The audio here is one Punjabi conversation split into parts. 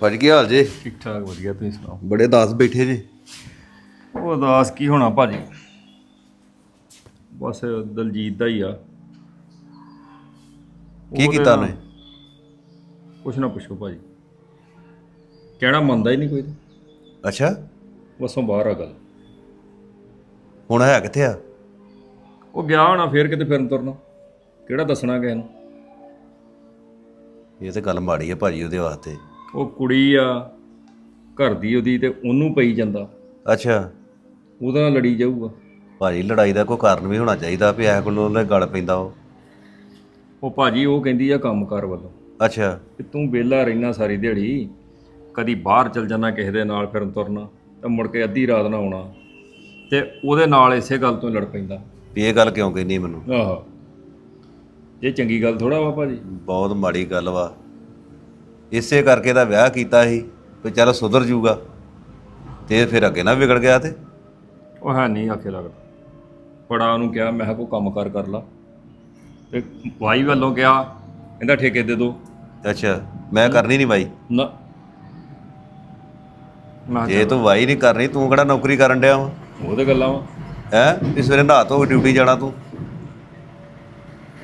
ਭਾਜੀ ਕੀ ਹਾਲ ਜੇ? ਠੀਕ ਠਾਕ ਵਧੀਆ ਤੁਸੀਂ ਸੁਣਾਓ? ਬੜੇ ਦਾਸ ਬੈਠੇ ਜੇ। ਉਹ ਉਦਾਸ ਕੀ ਹੋਣਾ ਭਾਜੀ? ਬਸ ਦਲਜੀਤ ਦਾ ਹੀ ਆ। ਕੀ ਕੀਤਾ ਨਾ- ਉਹਨੇ ਕੁਛ ਨਾ ਪੁੱਛੋ ਭਾਜੀ। ਕਹਿਣਾ ਮੰਨਦਾ ਹੀ ਨਹੀਂ ਕੋਈ। ਅੱਛਾ। ਬਸੋਂ ਬਾਹਰ ਆ ਗੱਲ। ਹੁਣ ਹੈ ਕਿੱਥੇ ਆ? ਉਹ ਗਿਆ ਹੋਣਾ ਫੇਰ ਕਿਤੇ ਫਿਰਨ ਤੁਰਨਾ। ਕਿਹੜਾ ਦੱਸਣਾ ਕਿਸੇ ਨੂੰ? ਇਹ ਤੇ ਗੱਲ ਮਾੜੀ ਆ ਭਾਜੀ ਉਹਦੇ ਵਾਸਤੇ। ਉਹ ਕੁੜੀ ਆ ਘਰ ਦੀ ਉਹਦੀ ਤੇ ਉਹਨੂੰ ਪਈ ਜਾਂਦਾ। ਅੱਛਾ। ਉਹਦੇ ਨਾਲ ਲੜੀ ਜਾਊਗਾ। ਭਾਜੀ ਲੜਾਈ ਦਾ ਕੋਈ ਕਾਰਨ ਵੀ ਹੋਣਾ ਚਾਹੀਦਾ ਵੀ ਐ ਕੋਲੋਂ ਉਹਨੇ ਗਲ ਪੈਂਦਾ ਉਹ। ਉਹ ਭਾਜੀ ਉਹ ਕਹਿੰਦੀ ਆ ਕੰਮਕਾਰ ਵੱਲੋਂ। ਅੱਛਾ। ਕਿ ਤੂੰ ਵਿਹਲਾ ਰਹਿਣਾ ਸਾਰੀ ਦਿਹਾੜੀ ਕਦੀ ਬਾਹਰ ਚਲ ਜਾਣਾ ਕਿਸੇ ਦੇ ਨਾਲ ਫਿਰਨ ਤੁਰਨਾ ਤੇ ਮੁੜ ਕੇ ਅੱਧੀ ਰਾਤ ਨਾ ਆਉਣਾ ਤੇ ਉਹਦੇ ਨਾਲ ਇਸੇ ਗੱਲ ਤੋਂ ਲੜ ਪੈਂਦਾ। ਵੀ ਇਹ ਗੱਲ ਕਿਉਂ ਕਹਿੰਦੀ ਮੈਨੂੰ? ਆਹੋ। ਇਹ ਚੰਗੀ ਗੱਲ ਥੋੜਾ ਵਾ ਭਾਜੀ। ਬਹੁਤ ਮਾੜੀ ਗੱਲ ਵਾ। ਇਸੇ ਕਰਕੇ ਦਾ ਵਿਆਹ ਕੀਤਾ ਸੀ ਵੀ ਚੱਲ ਸੁਧਰ ਜੂਗਾ। ਤੇ ਫਿਰ ਅੱਗੇ ਨਾ ਵਿਗੜ ਗਿਆ ਤੇ? ਉਹ ਹੈ ਨਹੀਂ ਆਖੇ ਲੱਗਦਾ। ਬੜਾ ਉਹਨੂੰ ਕਿਹਾ ਮੈਂ ਕੋਈ ਕੰਮ ਕਾਰ ਕਰ ਲਾ। ਤੇ ਵਾਈ ਵੱਲੋਂ ਕਿਹਾ ਕਹਿੰਦਾ ਠੇਕੇ ਦੇ ਦੋ। ਅੱਛਾ ਮੈਂ ਕਰਨੀ ਨਹੀਂ ਬਾਈ। ਨਾ। ਮੈਂ ਜੇ ਤੂੰ ਵਾਈ ਨਹੀਂ ਕਰਨੀ ਤੂੰ ਕਿਹੜਾ ਨੌਕਰੀ ਕਰਨ ਡਿਆ ਵਾ? ਉਹ ਤੇ ਗੱਲਾਂ ਵਾ। ਹੈ? ਵੀ ਸਵੇਰੇ ਨਹਾ ਧੋ ਕੇ ਡਿਊਟੀ ਜਾਣਾ ਤੂੰ।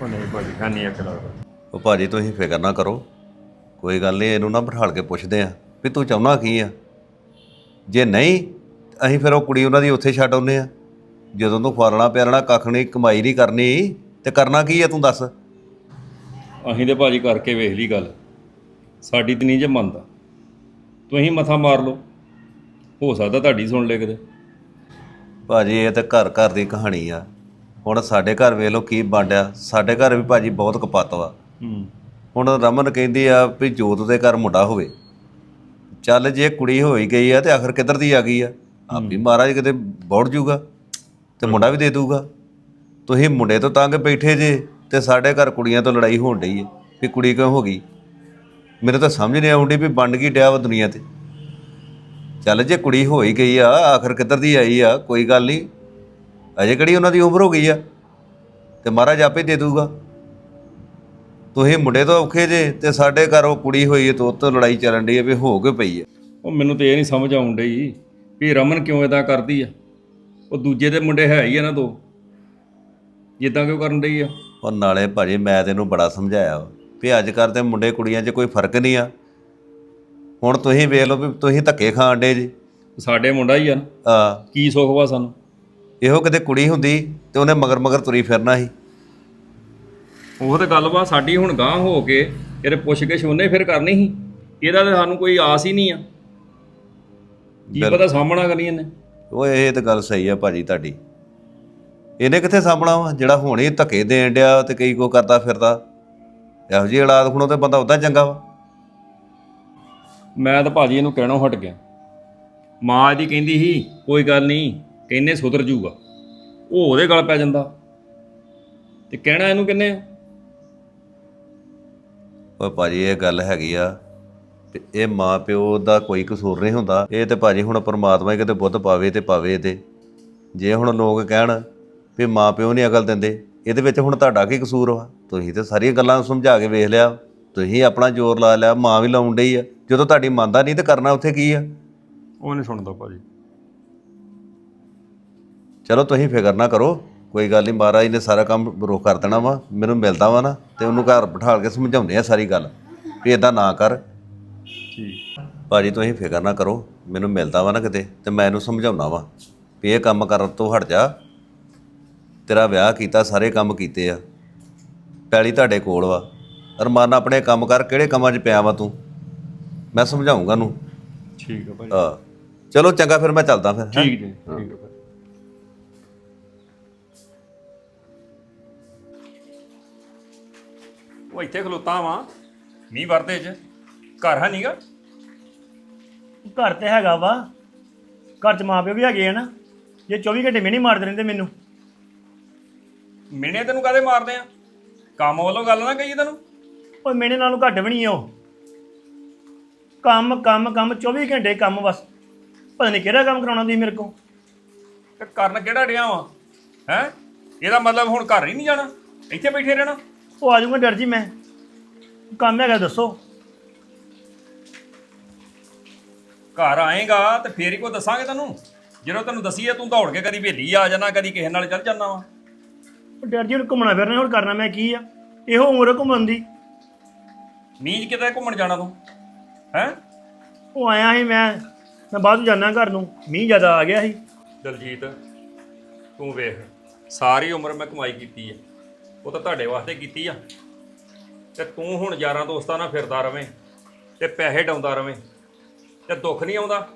ਉਹ ਨਹੀਂ ਭਾਜੀ ਹੈ ਨਹੀਂ ਆਖੇ ਲੱਗਦਾ। ਉਹ ਭਾਜੀ ਤੁਸੀਂ ਫਿਕਰ ਨਾ ਕਰੋ। ਕੋਈ ਗੱਲ ਨਹੀਂ ਇਹਨੂੰ ਨਾ ਬਿਠਾਲ ਕੇ ਪੁੱਛਦੇ ਆ ਵੀ ਤੂੰ ਚਾਹੁੰਦਾ ਕੀ ਆ? ਜੇ ਨਹੀਂ ਅਸੀਂ ਫਿਰ ਉਹ ਕੁੜੀ ਉਹਨਾਂ ਦੀ ਉੱਥੇ ਛੱਡ ਆਉਂਦੇ ਆ ਜਦੋਂ ਤੂੰ ਖਵਾਲਣਾ ਪਿਆਲਣਾ ਕੱਖ ਨਹੀਂ ਕਮਾਈ ਨਹੀਂ ਕਰਨੀ ਤੇ ਕਰਨਾ ਕੀ ਆ ਤੂੰ ਦੱਸ? ਅਸੀਂ ਤੇ ਭਾਜੀ ਕਰਕੇ ਵੇਖ ਲਈ ਗੱਲ। ਸਾਡੀ ਤੇ ਨਹੀਂ ਜੇ ਮੰਨਦਾ। ਤੁਸੀਂ ਮਥਾ ਮਾਰ ਲਓ। ਹੋ ਸਕਦਾ ਤੁਹਾਡੀ ਸੁਣ ਲੈ ਕਿਤੇ। ਭਾਜੀ ਇਹ ਤੇ ਘਰ ਘਰ ਦੀ ਕਹਾਣੀ ਆ। ਹੁਣ ਸਾਡੇ ਘਰ ਵੇਖ ਲਓ ਕੀ ਬਾਂਡਿਆ ਸਾਡੇ ਘਰ ਵੀ ਭਾਜੀ ਬਹੁਤ ਕਪੱਤ ਵਾ। ਹੂੰ। ਹੁਣ ਰਮਨ ਕਹਿੰਦੀ ਆ ਵੀ ਜੋਤ ਦੇ ਘਰ ਮੁੰਡਾ ਹੋਵੇ। ਚੱਲ ਜੇ ਕੁੜੀ ਹੋਈ ਗਈ ਆ ਤੇ ਆਖਰ ਕਿੱਧਰ ਦੀ ਆ ਗਈ ਆ? ਆਪੀ ਮਹਾਰਾਜ ਕਿਤੇ ਬੌੜ ਜੂਗਾ ਤੇ ਮੁੰਡਾ ਵੀ ਦੇ ਦੂਗਾ। ਤੁਸੀਂ ਮੁੰਡੇ ਤੋਂ ਤੰਗ ਬੈਠੇ ਜੇ ਤੇ ਸਾਡੇ ਘਰ ਕੁੜੀਆਂ ਤੋਂ ਲੜਾਈ ਹੋਣ ਡਈ ਹੈ ਵੀ ਕੁੜੀ ਕਿਉਂ ਹੋ ਗਈ? ਮੈਨੂੰ ਤਾਂ ਸਮਝ ਨਹੀਂ ਆਉਂਦੀ ਵੀ ਬਣ ਗਈ ਡਿਆ ਵਾ ਦੁਨੀਆ ਤੇ। ਚੱਲ ਜੇ ਕੁੜੀ ਹੋਈ ਗਈ ਆ ਆਖਰ ਕਿੱਧਰ ਦੀ ਆਈ ਆ? ਕੋਈ ਗੱਲ ਨਹੀਂ। ਅਜੇ ਕਿਹੜੀ ਉਹਨਾਂ ਦੀ ਉਮਰ ਹੋ ਗਈ ਆ? ਤੇ ਮਹਾਰਾਜ ਆਪੇ ਦੇ ਦੂਗਾ। ਤੁਸੀਂ ਮੁੰਡੇ ਤੋਂ ਔਖੇ ਜੇ ਤੇ ਸਾਡੇ ਘਰ ਉਹ ਕੁੜੀ ਹੋਈ ਹੈ ਤੇ ਉਹ ਤੋਂ ਲੜਾਈ ਚੱਲਣ ਡਈ ਹੈ ਵੀ ਹੋ ਕੇ ਪਈ ਹੈ। ਉਹ ਮੈਨੂੰ ਤੇ ਇਹ ਨਹੀਂ ਸਮਝ ਆਉਣ ਡਈ ਵੀ ਰਮਨ ਕਿਉਂ ਇਦਾਂ ਕਰਦੀ ਆ? ਉਹ ਦੂਜੇ ਦੇ ਮੁੰਡੇ ਹੈ ਹੀ ਆ ਨਾ ਦੋ। ਜਿੱਦਾਂ ਕਿਉਂ ਕਰਨ ਡਈ ਆ? ਉਹ ਨਾਲੇ ਭਾਜੀ ਮੈਂ ਤੈਨੂੰ ਬੜਾ ਸਮਝਾਇਆ ਵਾ ਵੀ ਅੱਜ ਕੱਲ੍ਹ ਤੇ ਮੁੰਡੇ ਕੁੜੀਆਂ 'ਚ ਕੋਈ ਫ਼ਰਕ ਨਹੀਂ ਆ। ਹੁਣ ਤੁਸੀਂ ਵੇਖ ਲਓ ਵੀ ਤੁਸੀਂ ਧੱਕੇ ਖਾਣ ਡੇ ਜੀ। ਸਾਡੇ ਮੁੰਡਾ ਹੀ ਆ ਨਾ। ਆ ਕੀ ਸੁੱਖ ਵਾ ਸਾਨੂੰ? ਇਹੋ ਕਿਤੇ ਕੁੜੀ ਹੁੰਦੀ ਤੇ ਉਹਨੇ ਮਗਰ ਮਗਰ ਤੁਰੀ ਫਿਰਨਾ ਸੀ। ਉਹ ਤੇ ਗੱਲ ਵਾ ਸਾਡੀ ਹੁਣ ਗਾਂ ਹੋ ਕੇ ਇਹਦੇ ਪੁੱਛ ਕੇ ਉਹਨੇ ਫਿਰ ਕਰਨੀ ਸੀ। ਇਹਦਾ ਤੇ ਸਾਨੂੰ ਕੋਈ ਆਸ ਹੀ ਨਹੀਂ ਆ। ਕੀ ਪਤਾ ਸਾਹਮਣਾ ਕਰਨੀ ਇਹਨੇ। ਉਹ ਇਹ ਤਾਂ ਗੱਲ ਸਹੀ ਆ ਭਾਜੀ ਤੁਹਾਡੀ। ਇਹਨੇ ਕਿੱਥੇ ਸਾਂਭਣਾ ਵਾ? ਜਿਹੜਾ ਹੁਣ ਧੱਕੇ ਦੇਣ ਡਿਆ ਤੇ ਕਈ ਕੋ ਕਰਦਾ ਫਿਰਦਾ। ਇਹੋ ਜਿਹੀ ਔਲਾਦ ਖੁਣੋ ਤੇ ਬੰਦਾ ਉਦਾਂ ਚੰਗਾ ਵਾ। ਮੈਂ ਤਾਂ ਭਾਜੀ ਇਹਨੂੰ ਕਹਿਣੋਂ ਹਟ ਗਿਆ। ਮਾਂ ਇਹਦੀ ਕਹਿੰਦੀ ਸੀ ਕੋਈ ਗੱਲ ਨਹੀਂ ਕਹਿੰਨੇ ਸੁਧਰ ਜੂਗਾ। ਉਹ ਉਹਦੇ ਗਲ ਪੈ ਜਾਂਦਾ। ਤੇ ਕਹਿਣਾ ਇਹਨੂੰ ਕਿੰਨੇ ਆ? ਓਏ ਭਾਜੀ ਇਹ ਗੱਲ ਹੈਗੀ ਆ ਤੇ ਇਹ ਮਾਂ ਪਿਓ ਦਾ ਕੋਈ ਕਸੂਰ ਨਹੀਂ ਹੁੰਦਾ। ਇਹ ਤੇ ਭਾਜੀ ਹੁਣ ਪਰਮਾਤਮਾ ਹੀ ਕਿਤੇ ਬੁੱਧ ਪਾਵੇ ਤੇ ਪਾਵੇ ਤੇ ਜੇ ਹੁਣ ਲੋਕ ਕਹਿਣ ਵੀ ਮਾਂ ਪਿਓ ਨਹੀਂ ਅਕਲ ਦਿੰਦੇ ਇਹਦੇ ਵਿੱਚ ਹੁਣ ਤੁਹਾਡਾ ਕੀ ਕਸੂਰ ਵਾ? ਤੁਸੀਂ ਤੇ ਸਾਰੀਆਂ ਗੱਲਾਂ ਸਮਝਾ ਕੇ ਵੇਖ ਲਿਆ। ਤੁਸੀਂ ਆਪਣਾ ਜ਼ੋਰ ਲਾ ਲਿਆ ਮਾਂ ਵੀ ਲਾਉਣ ਡਈ ਆ। ਜਦੋਂ ਤੁਹਾਡੀ ਮੰਨਦਾ ਨਹੀਂ ਤੇ ਕਰਨਾ ਉੱਥੇ ਕੀ ਆ? ਉਹ ਨਹੀਂ ਸੁਣਦਾ ਭਾਜੀ। ਚਲੋ ਤੁਸੀਂ ਫਿਕਰ ਨਾ ਕਰੋ। ਕੋਈ ਗੱਲ ਨਹੀਂ ਮਹਾਰਾਜ ਨੇ ਸਾਰਾ ਕੰਮ ਰੋਕ ਕਰ ਦੇਣਾ ਵਾ ਮੈਨੂੰ ਮਿਲਦਾ ਵਾ ਨਾ ਤੇ ਉਹਨੂੰ ਘਰ ਬਿਠਾ ਕੇ ਸਮਝਾਉਂਦੇ ਆ ਸਾਰੀ ਗੱਲ ਵੀ ਇਦਾਂ ਨਾ ਕਰ। ਠੀਕ ਭਾਜੀ ਤੁਸੀਂ ਫਿਕਰ ਨਾ ਕਰੋ ਮੈਨੂੰ ਮਿਲਦਾ ਵਾ ਨਾ ਕਿਤੇ ਤੇ ਮੈਂ ਇਹਨੂੰ ਸਮਝਾਉਣਾ ਵਾ ਵੀ ਇਹ ਕੰਮ ਕਰਨ ਤੋਂ ਹਟ ਜਾ। ਤੇਰਾ ਵਿਆਹ ਕੀਤਾ ਸਾਰੇ ਕੰਮ ਕੀਤੇ ਆ। ਪੈਲੀ ਤੁਹਾਡੇ ਕੋਲ ਵਾ। ਅਰਮਾਨ ਆਪਣੇ ਕੰਮ ਕਰ ਕਿਹੜੇ ਕੰਮਾਂ 'ਚ ਪਿਆ ਵਾ ਤੂੰ? ਮੈਂ ਸਮਝਾਉਂਗਾ ਨੂੰ ਠੀਕ ਹੈ ਭਾਜੀ। ਆ ਚਲੋ ਚੰਗਾ ਫਿਰ ਮੈਂ ਚੱਲਦਾ ਫਿਰ ਹੈਂ? ਠੀਕ ਜੀ ਠੀਕ ਹੈ ਭਾਜੀ। ਉਹ ਇੱਥੇ ਖਲੋਤਾ ਵਾਂ। ਮੀਂਹ ਵਰਦੇ ਚ। ਘਰ ਹੈ ਨਹੀਂਗਾ ਘਰ ਤੇ ਹੈਗਾ ਵਾ। ਘਰ ਚ ਮਾਪਿਓ ਵੀ ਹੈਗੇ ਆ ਨਾ। ਜੇ 24 ਘੰਟੇ ਮਿਹਣੀ ਮਾਰਦੇ ਰਹਿੰਦੇ ਮੈਨੂੰ। ਮਿਹਣੇ ਤੈਨੂੰ ਕਾਦੇ ਮਾਰਦੇ ਆ? ਕੰਮ ਵੱਲੋਂ ਗੱਲ ਨਾ ਕਹੀ ਤੈਨੂੰ। ਉਹ ਮਿਹਣੇ ਨਾਲੋਂ ਘੱਟ ਵੀ ਨਹੀਂ ਉਹ। ਕੰਮ ਕੰਮ ਕੰਮ 24 ਘੰਟੇ ਕੰਮ ਬਸ। ਪਤਾ ਨਹੀਂ ਕਿਹੜਾ ਕੰਮ ਕਰਾਉਣਾ ਤੁਸੀਂ ਮੇਰੇ ਕੋਲ। ਤੇ ਕਰਨ ਕਿਹੜਾ ਡਿਆ ਵਾ? ਹੈ? ਇਹਦਾ ਮਤਲਬ ਹੁਣ ਘਰ ਹੀ ਨਹੀਂ ਜਾਣਾ। ਇੱਥੇ ਬੈਠੇ ਰਹਿਣਾ। ਉਹ ਆ ਜਾਊਗਾ ਡਰ ਜੀ ਮੈਂ। ਕੰਮ ਹੈਗਾ ਦੱਸੋ। ਘਰ ਆਏਗਾ ਤੇ ਫੇਰ ਹੀ ਕੋ ਦੱਸਾਂਗੇ ਤੈਨੂੰ। ਜਦੋਂ ਤੈਨੂੰ ਦਸੀਏ ਤੂੰ ਦੌੜ ਕੇ ਕਦੀ ਭੇਲੀ ਆ ਜਾਣਾ ਕਦੀ ਕਿਸੇ ਨਾਲ ਚੱਲ ਜਾਣਾ ਵਾ। ਉਹ ਡੈਡ ਜੀ ਹੁਣ ਘੁੰਮਣਾ ਫਿਰਨਾ ਹੋਰ ਕਰਨਾ ਮੈਂ ਕੀ ਆ? ਇਹੋ ਉਮਰ ਆ ਘੁੰਮਣ ਦੀ। ਨੀਂਜ ਕਿਤੇ ਘੁੰਮਣ ਜਾਣਾ ਤੂੰ? ਹੈ? ਉਹ ਆਇਆ ਸੀ ਮੈਂ ਮੈਂ ਬਾਅਦ ਜਾਣਾ ਘਰ ਨੂੰ। ਮੀਂਹ ਜ਼ਿਆਦਾ ਆ ਗਿਆ ਸੀ। ਦਲਜੀਤ ਤੂੰ ਵੇਖ ਸਾਰੀ ਉਮਰ ਮੈਂ ਕਮਾਈ ਕੀਤੀ ਆ। ਉਹ ਤਾਂ ਤੁਹਾਡੇ ਵਾਸਤੇ ਕੀਤੀ ਆ। ਤੇ ਤੂੰ ਹੁਣ ਯਾਰਾਂ ਦੋਸਤਾਂ ਨਾਲ ਫਿਰਦਾ ਰਵੇਂ ਤੇ ਪੈਸੇ ਡਾਉਂਦਾ ਰਵੇਂ ਤੇ ਦੁੱਖ ਨਹੀਂ ਆਉਂਦਾ।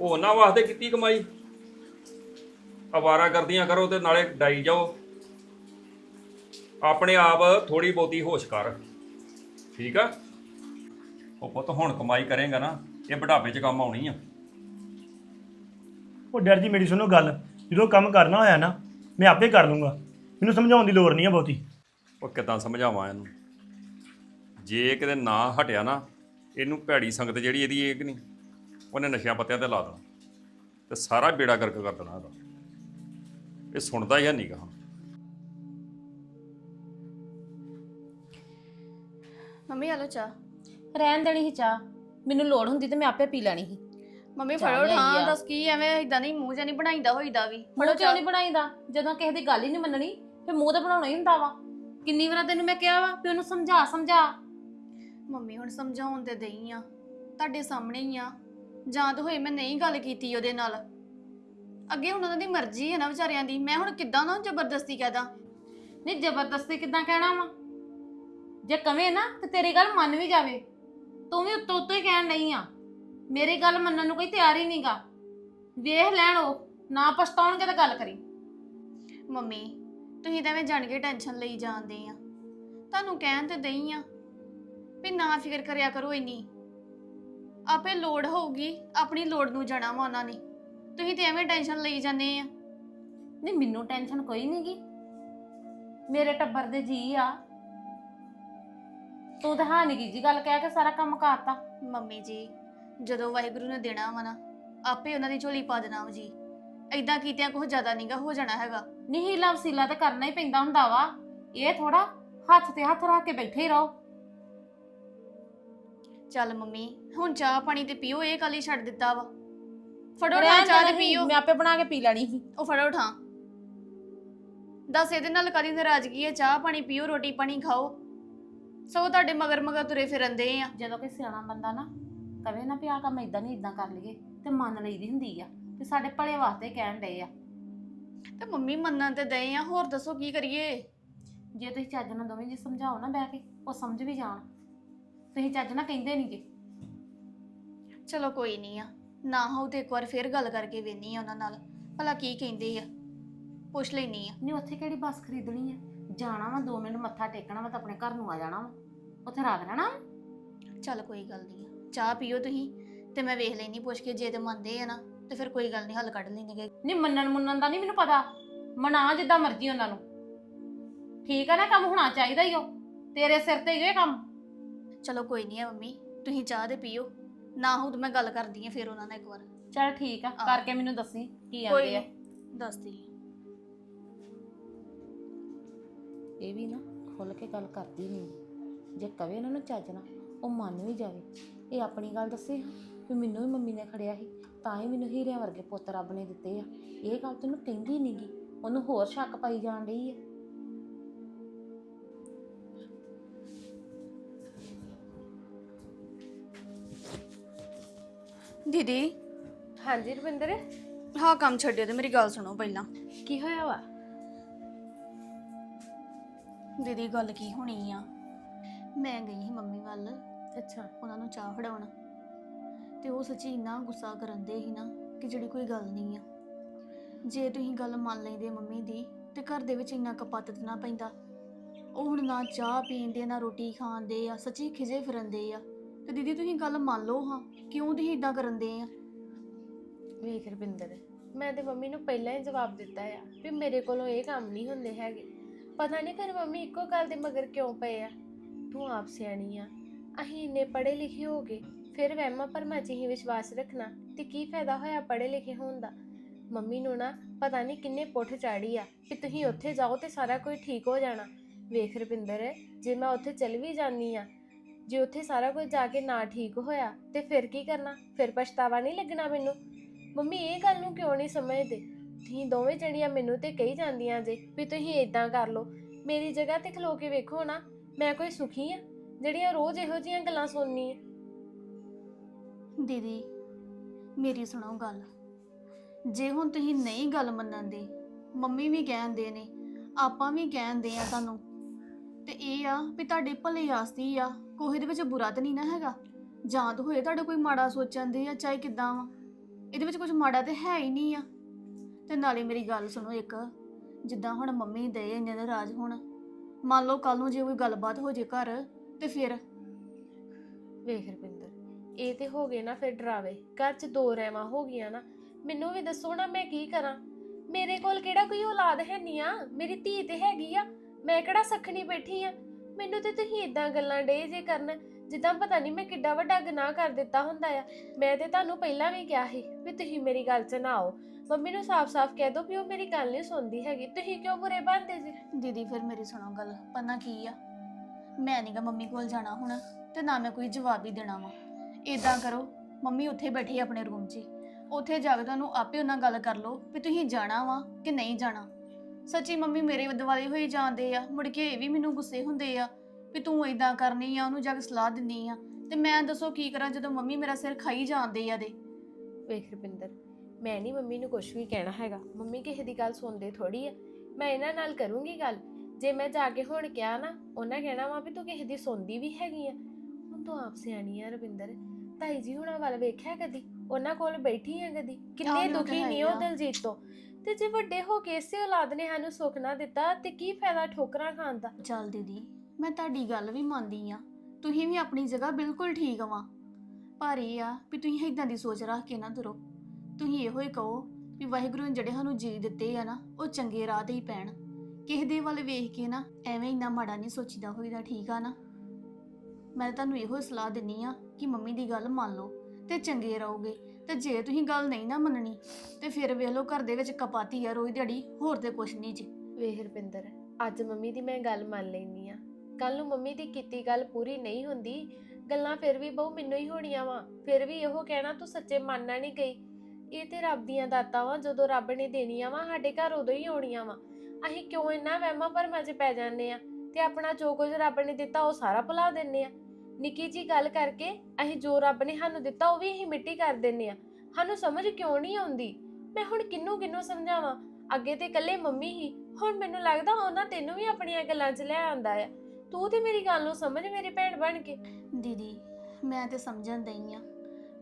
ਉਹ ਉਹਨਾਂ ਵਾਸਤੇ ਕੀਤੀ ਕਮਾਈ? ਅਵਾਰਾ ਕਰਦੀਆਂ ਕਰੋ ਤੇ ਨਾਲੇ ਡਾਈ ਜਾਓ। ਆਪਣੇ ਆਪ ਥੋੜੀ ਬਹੁਤੀ ਹੋਸ਼ ਕਰ। ਠੀਕ ਆ? ਉਹ ਪੁੱਤ ਹੁਣ ਕਮਾਈ ਕਰੇਗਾ ਨਾ, ਇਹ ਬੁਢਾਪੇ 'ਚ ਕੰਮ ਆਉਣੀ ਆ। ਉਹ ਡਰ ਜੀ ਮੇਰੀ ਸੁਣੋ ਗੱਲ, ਜਦੋਂ ਕੰਮ ਕਰਨਾ ਹੋਇਆ ਨਾ, ਮੈਂ ਆਪੇ ਕਰ ਲੂੰਗਾ। ਮੈਨੂੰ ਸਮਝਾਉਣ ਦੀ ਲੋੜ ਨਹੀਂ ਆ ਬਹੁਤੀ। ਉਹ ਕਿਦਾਂ ਸਮਝਾਵਾਂ ਇਹਨੂੰ? ਜੇ ਕਿਤੇ ਨਾ ਹਟਿਆ ਨਾ ਇਹਨੂੰ ਭੈੜੀ ਸੰਗਤ ਜਿਹੜੀ ਇਹਦੀ ਇਹ ਕਿ ਨਹੀਂ ਉਹਨੇ ਨਸ਼ਿਆਂ ਪੱਤਿਆਂ ਤੇ ਲਾ ਦੇਣਾ ਤੇ ਸਾਰਾ ਬੇੜਾ ਗਰਕ ਕਰ ਦੇਣਾ ਇਹਦਾ। ਇਹ ਸੁਣਦਾ ਹੀ ਨਹੀਂ ਗਾ ਮੰਮੀ ਆਲੋ ਚਾਹ। ਰਹਿਣ ਦੇਣੀ ਸੀ ਚਾਹ। ਮੈਨੂੰ ਲੋੜ ਹੁੰਦੀ ਤੇ ਮੈਂ ਆਪੇ ਪੀ ਲੈਣੀ ਸੀ। ਮੰਮੀ ਚਾਹ ਫੜੋ ਲਿਆਈ ਆ। ਦੱਸ ਕੀ ਐਵੇਂ ਇਦਾਂ ਨਹੀਂ ਮੂੰਹ ਜਾਂ ਨਹੀਂ ਬਣਾਈਦਾ ਹੋਈਦਾ ਵੀ। ਮੂੰਹ ਕਿਉਂ ਨਹੀਂ ਬਣਾਈਦਾ ਜਦੋਂ ਕਿਸੇ ਦੀ ਗੱਲ ਹੀ ਨਹੀਂ ਮੰਨਣੀ ਤੇ ਮੂੰਹ ਤਾਂ ਬਣਾਉਣਾ ਹੀ ਹੁੰਦਾ ਵਾ। ਕਿੰਨੀ ਵਾਰ ਤੈਨੂੰ ਮੈਂ ਕਿਹਾ ਵਾ ਵੀ ਉਹਨੂੰ ਸਮਝਾ ਸਮਝਾ। ਮੰਮੀ ਹੁਣ ਸਮਝਾਉਣ ਤੇ ਦਈ ਆ। ਤੁਹਾਡੇ ਸਾਹਮਣੇ ਹੀ ਆ। ਜਾਂ ਤਾਂ ਹੋਏ ਮੈਂ ਨਹੀਂ ਗੱਲ ਕੀਤੀ ਉਹਦੇ ਨਾਲ। ਅੱਗੇ ਹੁਣ ਉਹਨਾਂ ਦੀ ਮਰਜ਼ੀ ਹੈ ਨਾ ਵਿਚਾਰਿਆਂ ਦੀ। ਮੈਂ ਹੁਣ ਕਿੱਦਾਂ ਨਾ ਜ਼ਬਰਦਸਤੀ ਕਹਦਾ ਨਹੀਂ ਜ਼ਬਰਦਸਤੀ ਕਿਦਾਂ ਕਹਿਣਾ ਵਾ? ਜੇ ਕਵੇਂ ਨਾ ਤੇ ਤੇਰੀ ਗੱਲ ਮੰਨ ਵੀ ਜਾਵੇ। ਤੂੰ ਵੀ ਉੱਤੋਂ ਉੱਤੋਂ ਹੀ ਕਹਿਣ ਨਹੀਂ ਆ। ਮੇਰੀ ਗੱਲ ਮੰਨਣ ਨੂੰ ਕੋਈ ਤਿਆਰ ਹੀ ਨਹੀਂਗਾ ਵੇਖ ਲੈਣ ਉਹ ਨਾ ਪਛਤਾਉਣਗੇ ਤਾਂ ਗੱਲ ਕਰੀ। ਮੰਮੀ ਤੁਸੀਂ ਤਾਂ ਐਵੇਂ ਜਾਣ ਕੇ ਟੈਨਸ਼ਨ ਲਈ ਜਾਂਦੇ ਆ। ਤੁਹਾਨੂੰ ਕਹਿਣ ਤੇ ਦਈ ਆ ਵੀ ਨਾ ਫਿਕਰ ਕਰਿਆ ਕਰੋ ਇੰਨੀ। ਆਪੇ ਲੋੜ ਹੋਊਗੀ ਆਪਣੀ ਲੋੜ ਨੂੰ ਜਾਣਾ ਵਾ ਉਹਨਾਂ ਨੇ। ਤੁਸੀਂ ਤੇ ਐਵੇਂ ਟੈਨਸ਼ਨ ਲਈ ਜਾਂਦੇ ਆ। ਨਹੀਂ ਮੈਨੂੰ ਟੈਨਸ਼ਨ ਕੋਈ ਨਹੀਂਗੀ ਮੇਰੇ ਟੱਬਰ ਦੇ ਜੀ ਆ। ਤੂੰ ਤਾਂ ਹਾਂ ਨੀ ਜੀ ਗੱਲ ਕਹਿ ਕੇ ਸਾਰਾ ਕੰਮ ਕਰਤਾ। ਮੰਮੀ ਜੀ ਜਦੋਂ ਵਾਹਿਗੁਰੂ ਨੇ ਦੇਣਾ ਵਾ ਨਾ ਆਪੇ ਉਹਨਾਂ ਦੀ ਝੋਲੀ ਪਾ ਦੇਣਾ ਵਾ ਜੀ। ਐਦਾਂ ਕੀਤਿਆਂ ਕੁਝ ਜ਼ਿਆਦਾ ਨਹੀਂਗਾ ਹੋ ਜਾਣਾ ਹੈਗਾ। ਨਹੀਂ ਹੀਲਾ ਵਸੀਲਾ ਤਾਂ ਕਰਨਾ ਹੀ ਪੈਂਦਾ ਹੁੰਦਾ ਵਾ। ਇਹ ਥੋੜਾ ਹੱਥ ਤੇ ਹੱਥ ਰੱਖ ਕੇ ਬੈਠੇ ਹੀ ਰਹੋ। ਚੱਲ ਮੰਮੀ ਹੁਣ ਚਾਹ ਪਾਣੀ ਤੇ ਪੀਓ ਇਹ ਕੱਲ ਛੱਡ ਦਿੱਤਾ ਵਾ। ਫੜੋ ਨਾ ਰਹਿਣ ਚਾਹ ਦੇਣਾ ਤੇ ਸੀ, ਪੀਓ। ਮੈਂ ਆਪੇ ਬਣਾ ਕੇ ਪੀ ਲੈਣੀ ਸੀ। ਉਹ ਫੜੋ ਠਾਂ। ਦੱਸ ਇਹਦੇ ਨਾਲ ਕਦੀ ਨਾਰਾਜ਼ਗੀ ਹੈ? ਚਾਹ ਪਾਣੀ ਪੀਓ ਰੋਟੀ ਪਾਣੀ ਖਾਓ। ਸੋ ਤੁਹਾਡੇ ਮਗਰ ਮਗਰ ਤੁਰੇ ਫਿਰੰਦੇ ਆ। ਜਦੋਂ ਕੋਈ ਸਿਆਣਾ ਬੰਦਾ ਨਾ ਕਵੇ ਨਾ ਵੀ ਆਹ ਕੰਮ ਇਦਾਂ ਨਹੀਂ ਇਦਾਂ ਕਰ ਲਈਏ ਤੇ ਮੰਨ ਲਈਦੀ ਹੁੰਦੀ ਆ ਤੇ ਸਾਡੇ ਭਲੇ ਵਾਸਤੇ ਕਹਿਣ ਡਏ ਆ। ਤੇ ਮੰਮੀ ਮੰਨਣ ਤੇ ਦਏ ਆ ਹੋਰ ਦੱਸੋ ਕੀ ਕਰੀਏ? ਜੇ ਤੁਸੀਂ ਚੱਜ ਨਾਲ ਦੋਵੇਂ ਜੀ ਸਮਝਾਓ ਨਾ ਬਹਿ ਕੇ ਉਹ ਸਮਝ ਵੀ ਜਾਣ। ਤੁਸੀਂ ਚੱਜ ਨਾਲ ਕਹਿੰਦੇ ਨਹੀਂਗੇ ਚਲੋ ਕੋਈ ਨਹੀਂ ਆ ਨਾ ਹੋਊ ਤੇ ਇੱਕ ਵਾਰ ਫੇਰ ਗੱਲ ਕਰਕੇ ਵੇਨੀ ਆ ਉਹਨਾਂ ਨਾਲ ਭਲਾ ਕੀ ਕਹਿੰਦੇ ਆ। ਪੁੱਛ ਲੈਣੀ ਆ। ਨਹੀਂ ਉੱਥੇ ਕਿਹੜੀ ਬੱਸ ਖਰੀਦਣੀ ਆ? ਜਾਣਾ ਵਾ 2 ਮਿੰਟ ਮੱਥਾ ਟੇਕਣਾ ਵਾ ਤਾਂ ਆਪਣੇ ਘਰ ਨੂੰ ਆ ਜਾਣਾ ਵਾ। ਉੱਥੇ ਰੱਖ ਲੈਣਾ ਚੱਲ ਕੋਈ ਗੱਲ ਨਹੀਂ ਚਾਹ ਪੀਓ ਤੁਸੀਂ ਤੇ ਮੈਂ ਵੇਖ ਲੈਣੀ ਪੁੱਛ ਕੇ ਜੇ ਤੇ ਮੰਨਦੇ ਆ ਨਾ। ਤੇ ਫਿਰ ਕੋਈ ਗੱਲ ਨਹੀਂ ਹੱਲ ਕੱਢ ਲੈਣਗੇ ਨਹੀਂ ਮੰਨਣ ਮੁੰਨਣ ਦਾ ਨਹੀਂ ਮੈਨੂੰ ਪਤਾ। ਮਨਾ ਜਿੱਦਾਂ ਮਰਜ਼ੀ ਉਹਨਾਂ ਨੂੰ। ਠੀਕ ਆ ਨਾ ਕੰਮ ਹੋਣਾ ਚਾਹੀਦਾ ਹੀ ਉਹ। ਤੇਰੇ ਸਿਰ ਤੇ ਹੀ ਇਹ ਕੰਮ। ਚਲੋ ਕੋਈ ਨਹੀਂ ਆ ਮੰਮੀ ਤੁਸੀਂ ਚਾਹ ਤੇ ਪੀਓ। ਨਾ ਹੋ ਤਾਂ ਮੈਂ ਗੱਲ ਕਰਦੀ ਆ ਫਿਰ ਉਹਨਾਂ ਨਾਲ ਇੱਕ ਵਾਰ। ਚਲ ਠੀਕ ਆ ਆਹ। ਕਰਕੇ ਮੈਨੂੰ ਦੱਸੀ ਕੀ ਆਂਦੇ ਆ। ਨੀ, ਦੱਸਦੀ। ਇਹ ਵੀ ਨਾ ਖੁੱਲ ਕੇ ਗੱਲ ਕਰਦੀ ਨਹੀਂ। ਜੇ ਕਵੇ ਇਹਨਾਂ ਨੂੰ ਚੱਜ ਨਾ ਉਹ ਮੰਨ ਵੀ ਜਾਵੇ। ਇਹ ਆਪਣੀ ਗੱਲ ਦੱਸੇ ਵੀ ਮੈਨੂੰ ਵੀ ਮੰਮੀ ਨੇ ਖੜਿਆ ਸੀ। ਤਾਂ ਹੀ ਮੈਨੂੰ ਹੀਰਿਆਂ ਵਰਗੇ ਪੁੱਤ ਰੱਬ ਨੇ ਦਿੱਤੇ ਆ। ਇਹ ਗੱਲ ਤੈਨੂੰ ਕਹਿੰਦੀ ਨਹੀਂਗੀ ਉਹਨੂੰ ਹੋਰ ਸ਼ੱਕ ਪਾਈ ਜਾਣ ਰਹੀ ਹੈ ਦੀਦੀ। ਹਾਂਜੀ ਰਵਿੰਦਰ। ਹਾਂ ਕੰਮ ਛੱਡਿਓ ਤੇ ਮੇਰੀ ਗੱਲ ਸੁਣੋ ਪਹਿਲਾਂ। ਕੀ ਹੋਇਆ ਵਾ? ਦੀਦੀ ਗੱਲ ਕੀ ਹੋਣੀ ਆ? ਮੈਂ ਗਈ ਸੀ ਮੰਮੀ ਵੱਲ। ਅੱਛਾ। ਉਹਨਾਂ ਨੂੰ ਚਾਹ ਫੜਾਉਣ। ਤੇ ਉਹ ਸੱਚੀ ਇੰਨਾ ਗੁੱਸਾ ਕਰਨ ਦੇ ਸੀ ਨਾ ਕਿ ਜਿਹੜੀ ਕੋਈ ਗੱਲ ਨਹੀਂ ਆ। ਜੇ ਤੁਸੀਂ ਗੱਲ ਮੰਨ ਲੈਂਦੇ ਮੰਮੀ ਦੀ ਤੇ ਘਰ ਦੇ ਵਿੱਚ ਇੰਨਾ ਕਪੱਤ ਨਾ ਪੈਂਦਾ। ਉਹ ਹੁਣ ਨਾ ਚਾਹ ਪੀਂਦੇ, ਨਾ ਰੋਟੀ ਖਾਂਦੇ ਆ, ਸੱਚੀ ਖਿਜੇ ਫਿਰੰਦੇ ਆ। ਤੇ ਦੀਦੀ ਤੁਸੀਂ ਗੱਲ ਮੰਨ ਲਓ ਹਾਂ, ਕਿਉਂ ਤੁਸੀਂ ਇਦਾਂ ਕਰਨਦੇ ਆ? ਵੇਖ ਰਵਿੰਦਰ, ਮੈਂ ਤੇ ਮੰਮੀ ਨੂੰ ਪਹਿਲਾਂ ਹੀ ਜਵਾਬ ਦਿੱਤਾ ਆ ਵੀ ਮੇਰੇ ਕੋਲੋਂ ਇਹ ਕੰਮ ਨਹੀਂ ਹੁੰਦੇ ਹੈਗੇ। ਪਤਾ ਨਹੀਂ ਫਿਰ ਮੰਮੀ ਇੱਕੋ ਗੱਲ ਦੇ ਮਗਰ ਕਿਉਂ ਪਏ ਆ? ਤੂੰ ਆਪ ਸਿਆਣੀ ਆ, ਅਸੀਂ ਇੰਨੇ ਪੜ੍ਹੇ ਲਿਖੇ ਹੋ ਗਏ ਫਿਰ ਵਹਿਮਾਂ ਭਰਮਾਂ 'ਚ ਹੀ ਵਿਸ਼ਵਾਸ ਰੱਖਣਾ ਤੇ ਕੀ ਫਾਇਦਾ ਹੋਇਆ ਪੜ੍ਹੇ ਲਿਖੇ ਹੋਣ ਦਾ? ਮੰਮੀ ਨੂੰ ਨਾ ਪਤਾ ਨਹੀਂ ਕਿੰਨੇ ਪੁੱਠ ਚਾੜੀ ਆ ਕਿ ਤੁਸੀਂ ਉੱਥੇ ਜਾਓ ਤੇ ਸਾਰਾ ਕੁਝ ਠੀਕ ਹੋ ਜਾਣਾ। ਵੇਖ ਰਵਿੰਦਰ ਜੇ ਮੈਂ ਉੱਥੇ ਚਲ ਵੀ ਜਾਨੀ ਆ, ਜੇ ਉੱਥੇ ਸਾਰਾ ਕੁਝ ਜਾ ਕੇ ਨਾ ਠੀਕ ਹੋਇਆ ਤੇ ਫਿਰ ਕੀ ਕਰਨਾ? ਫਿਰ ਪਛਤਾਵਾ ਨਹੀਂ ਲੱਗਣਾ ਮੈਨੂੰ? ਮੰਮੀ, ਇਹ ਗੱਲ ਨੂੰ ਕਿਉਂ ਨਹੀਂ ਸਮਝਦੇ? ਤੁਸੀਂ ਦੋਵੇਂ ਜਣੀਆਂ ਮੈਨੂੰ ਤੇ ਕਹੀ ਜਾਂਦੀਆਂ ਜੇ ਵੀ ਤੁਸੀਂ ਇਦਾਂ ਕਰ ਲਓ। ਮੇਰੀ ਜਗ੍ਹਾ ਤੇ ਖਲੋ ਕੇ ਵੇਖੋ ਨਾ, ਮੈਂ ਕੋਈ ਸੁਖੀ ਆ? ਜਿਹੜੀਆਂ ਰੋਜ਼ ਇਹੋ ਜਿਹੀਆਂ ਗੱਲਾਂ ਸੁਣਨੀ ਆ। ਦੀਦੀ, ਮੇਰੀ ਸੁਣੋ ਗੱਲ। ਜੇ ਹੁਣ ਤੁਸੀਂ ਨਹੀਂ ਗੱਲ ਮੰਨਣ ਦੇ ਮੰਮੀ ਵੀ ਕਹਿੰਦੇ ਨੇ, ਆਪਾਂ ਵੀ ਕਹਿੰਦੇ ਆ ਤੁਹਾਨੂੰ। ਤੇ ਇਹ ਆ ਵੀ ਤੁਹਾਡੇ ਭਲੇ ਆਸਤੀ ਆ, ਕੋਈ ਦੇ ਵਿੱਚ ਬੁਰਾ ਤਾਂ ਨਹੀਂ ਨਾ ਹੈਗਾ। ਜਾਂ ਤਾਂ ਹੋਏ ਤੁਹਾਡੇ ਕੋਈ ਮਾੜਾ ਸੋਚਣ ਦੇ ਆ, ਚਾਹੇ ਕਿਦਾਂ ਵਾ। ਇਹਦੇ ਵਿੱਚ ਕੁਝ ਮਾੜਾ ਤੇ ਹੈ ਹੀ ਨਹੀਂ ਆ। ਤੇ ਨਾਲੇ ਮੇਰੀ ਗੱਲ ਸੁਣੋ ਇੱਕ, ਜਿੱਦਾਂ ਹੁਣ ਮੰਮੀ ਦੇ ਇੰਨੇ ਦਾ ਰਾਜ ਹੁਣ, ਮੰਨ ਲਓ ਕੱਲ ਨੂੰ ਜੇ ਕੋਈ ਗੱਲਬਾਤ ਹੋ ਜੇ ਘਰ, ਤੇ ਫਿਰ? ਵੇਖ ਰਪਿੰਦਰ ਇਹ ਤੇ ਹੋ ਗਏ ਨਾ ਫਿਰ ਡਰਾਵੇ। ਘਰ 'ਚ ਦੋ ਰਹਿਵਾਂ ਹੋ ਗਈਆਂ ਨਾ। ਮੈਨੂੰ ਵੀ ਦੱਸੋ ਨਾ ਮੈਂ ਕੀ ਕਰਾਂ। ਮੇਰੇ ਕੋਲ ਕਿਹੜਾ ਕੋਈ ਔਲਾਦ ਹੈ ਨਹੀਂ ਆ? ਮੇਰੀ ਧੀ ਤੇ ਹੈਗੀ ਆ। ਮੈਂ ਕਿਹੜਾ ਸਖਣੀ ਬੈਠੀ ਆ? ਮੈਨੂੰ ਤੇ ਤੁਸੀਂ ਇਦਾਂ ਗੱਲਾਂ ਡੇ ਜੇ ਕਰਨ, ਜਿੱਦਾਂ ਪਤਾ ਨਹੀਂ ਮੈਂ ਕਿੱਡਾ ਵੱਡਾ ਗੁਨਾਹ ਕਰ ਦਿੱਤਾ ਹੁੰਦਾ ਆ। ਮੈਂ ਤੇ ਤੁਹਾਨੂੰ ਪਹਿਲਾਂ ਵੀ ਕਿਹਾ ਸੀ ਵੀ ਤੁਸੀਂ ਮੇਰੀ ਗੱਲ 'ਚ ਨਾ ਆਓ। ਮੰਮੀ ਨੂੰ ਸਾਫ਼-ਸਾਫ਼ ਕਹਿ ਦਿਓ ਵੀ ਉਹ ਮੇਰੀ ਗੱਲ ਨਹੀਂ ਸੁਣਦੀ ਹੈਗੀ। ਤੁਸੀਂ ਕਿਉਂ ਬੁਰੇ ਬਣਦੇ ਜੀ? ਦੀਦੀ, ਫਿਰ ਮੇਰੀ ਸੁਣੋ ਗੱਲ। ਪਤਾ ਕੀ ਆ? ਮੈਂ ਨਹੀਂਗਾ ਮੰਮੀ ਕੋਲ ਜਾਣਾ ਹੁਣ, ਤੇ ਨਾ ਮੈਂ ਕੋਈ ਜਵਾਬ ਹੀ ਦੇਣਾ ਵਾ। ਇਦਾਂ ਕਰੋ, ਮੰਮੀ ਉੱਥੇ ਬੈਠੀ ਆ ਆਪਣੇ ਰੂਮ 'ਚ ਹੀ। ਉੱਥੇ ਜਾ ਕੇ ਤੁਹਾਨੂੰ ਆਪੇ ਉਹਨਾਂ ਗੱਲ ਕਰ ਲਓ ਵੀ ਤੁਸੀਂ ਜਾਣਾ ਵਾ ਕਿ ਨਹੀਂ ਜਾਣਾ। ਸੱਚੀ ਮੰਮੀ ਮੇਰੇ ਦਿਵਾਲੇ ਹੋਈ ਜਾਂਦੇ ਆ, ਮੁੜ ਕੇ ਇਹ ਵੀ ਮੈਨੂੰ ਗੁੱਸੇ ਹੁੰਦੇ ਆ ਵੀ ਤੂੰ ਇਦਾਂ ਕਰਨੀ ਆ, ਉਹਨੂੰ ਜਾ ਕੇ ਸਲਾਹ ਦਿੰਨੀ ਆ। ਤੇ ਮੈਂ ਦੱਸੋ ਕੀ ਕਰਾਂ ਜਦੋਂ ਮੰਮੀ ਮੇਰਾ ਸਿਰ ਖਾਈ ਜਾਂਦੇ ਆ ਦੇ? ਵੇਖ ਰੁਪਿੰਦਰ, ਮੈਂ ਨਹੀਂ ਮੰਮੀ ਨੂੰ ਕੁਝ ਵੀ ਕਹਿਣਾ ਹੈਗਾ। ਮੰਮੀ ਕਿਸੇ ਦੀ ਗੱਲ ਸੁਣਦੇ ਥੋੜੀ ਆ। ਮੈਂ ਇਹਨਾਂ ਨਾਲ ਕਰੂੰਗੀ ਗੱਲ। ਜੇ ਮੈਂ ਜਾ ਕੇ ਹੁਣ ਕਿਹਾ ਨਾ, ਉਹਨਾਂ ਕਹਿਣਾ ਵਾ ਵੀ ਤੂੰ ਕਿਸੇ ਦੀ ਸੁਣਦੀ ਵੀ ਹੈਗੀ ਆ। ਹੁਣ ਤੂੰ ਆਪ ਸਿਆਣੀ ਆ ਰੁਪਿੰਦਰ। ਤਾਈ ਜੀ ਹੁਣਾਂ ਵੱਲ ਵੇਖਿਆ ਕਦੀ? ਉਹਨਾਂ ਕੋਲ ਬੈਠੀ ਆ ਕਦੀ? ਕਿੰਨੇ ਆਹੋ, ਉਹ ਤਾਂ ਦੁਖੀ ਹੈ ਹੀ ਉਹ ਆ। ਦਲਜੀਤ ਤੋਂ। ਤੇ ਜੇ ਵੱਡੇ ਹੋ ਕੇ ਇਸੇ ਔਲਾਦ ਨੇ ਸਾਨੂੰ ਸੁੱਖ ਨਾ ਦਿੱਤਾ ਤੇ ਕੀ ਫਾਇਦਾ ਠੋਕਰਾਂ ਖਾਣ ਦਾ? ਚੱਲ ਦੀਦੀ ਮੈਂ ਤੁਹਾਡੀ ਗੱਲ ਵੀ ਮੰਨਦੀ ਆ। ਤੁਸੀਂ ਵੀ ਆਪਣੀ ਜਗ੍ਹਾ ਬਿਲਕੁਲ ਠੀਕ ਵਾਂ। ਪਰ ਇਹ ਆ ਵੀ ਤੁਸੀਂ ਇਦਾਂ ਦੀ ਸੋਚ ਰੱਖ ਕੇ ਨਾ ਤੁਰੋ। ਤੁਸੀਂ ਇਹੋ ਹੀ ਕਹੋ ਵੀ ਵਾਹਿਗੁਰੂ ਨੇ ਜਿਹੜੇ ਸਾਨੂੰ ਜੀ ਦਿੱਤੇ ਆ ਨਾ ਉਹ ਚੰਗੇ ਰਾਹ ਤੇ ਹੀ ਪੈਣ। ਕਿਸੇ ਦੇ ਵੱਲ ਵੇਖ ਕੇ ਨਾ ਐਵੇਂ ਇੰਨਾ ਮਾੜਾ ਨਹੀਂ ਸੋਚੀਦਾ ਹੋਈਦਾ ਠੀਕ ਆ ਨਾ? ਮੈਂ ਤੁਹਾਨੂੰ ਇਹੋ ਹੀ ਸਲਾਹ ਦਿੰਨੀ ਆ ਕਿ ਮੰਮੀ ਦੀ ਗੱਲ ਮੰਨ ਲਓ ਤੇ ਚੰਗੇ ਰਹੋਗੇ। ਤੇ ਜੇ ਤੁਸੀਂ ਗੱਲ ਨਹੀਂ ਨਾ ਮੰਨਣੀ, ਤੇ ਫਿਰ ਵੇਖ ਲਓ ਘਰ ਦੇ ਵਿੱਚ ਕਪਾਤੀ ਆ ਰੋਈ ਦਿਹਾੜੀ, ਹੋਰ ਤੇ ਕੁਛ ਨਹੀਂ ਜੀ। ਵੇਖ ਰੁਪਿੰਦਰ ਅੱਜ ਮੰਮੀ ਦੀ ਮੈਂ ਗੱਲ ਮੰਨ ਲੈਣੀ ਆ। ਕੱਲ ਨੂੰ ਮੰਮੀ ਦੀ ਕੀਤੀ ਗੱਲ ਪੂਰੀ ਨਹੀਂ ਹੁੰਦੀ, ਗੱਲਾਂ ਫਿਰ ਵੀ ਬਹੁ ਮੈਨੂੰ ਹੀ ਹੋਣੀਆਂ ਵਾ। ਫਿਰ ਵੀ ਇਹੋ ਕਹਿਣਾ, ਤੂੰ ਸੱਚੇ ਮੰਨਣਾ ਨਹੀਂ ਗਈ। ਇਹ ਤੇ ਰੱਬ ਦੀਆਂ ਦਾਤਾਂ ਵਾ, ਜਦੋਂ ਰੱਬ ਨੇ ਦੇਣੀਆਂ ਵਾ, ਸਾਡੇ ਘਰ ਉਦੋਂ ਹੀ ਆਉਣੀਆਂ ਵਾ। ਅਸੀਂ ਕਿਉਂ ਇੰਨਾ ਵਹਿਮਾਂ ਭਰਮਾਂ 'ਚ ਪੈ ਜਾਂਦੇ ਆ? ਤੇ ਆਪਣਾ ਜੋ ਕੁਝ ਰੱਬ ਨੇ ਦਿੱਤਾ, ਉਹ ਸਾਰਾ ਭੁਲਾ ਦਿੰਨੇ ਆ। ਨਿੱਕੀ ਜੀ ਗੱਲ ਕਰਕੇ ਅਸੀਂ ਜੋ ਰੱਬ ਨੇ ਸਾਨੂੰ ਦਿੱਤਾ ਉਹ ਵੀ ਅਸੀਂ ਮਿੱਟੀ ਕਰ ਦਿੰਨੇ ਆ ਸਾਨੂੰ ਸਮਝ ਕਿਉਂ ਨਹੀਂ ਆਉਂਦੀ? ਮੈਂ ਹੁਣ ਕਿੰਨੂੰ ਕਿੰਨੂੰ ਸਮਝਾਵਾਂ? ਅੱਗੇ ਤੇ ਇਕੱਲੇ ਮੰਮੀ ਹੀ। ਹੁਣ ਮੈਨੂੰ ਲੱਗਦਾ ਉਹਨਾਂ ਤੈਨੂੰ ਵੀ ਆਪਣੀਆਂ ਗੱਲਾਂ 'ਚ ਲੈ ਆਂਦਾ ਆ। ਤੂੰ ਤੇ ਮੇਰੀ ਗੱਲ ਨੂੰ ਸਮਝ ਮੇਰੀ ਭੈਣ ਬਣ ਕੇ। ਦੀਦੀ ਮੈਂ ਤੇ ਸਮਝਣ ਦਈ ਆ।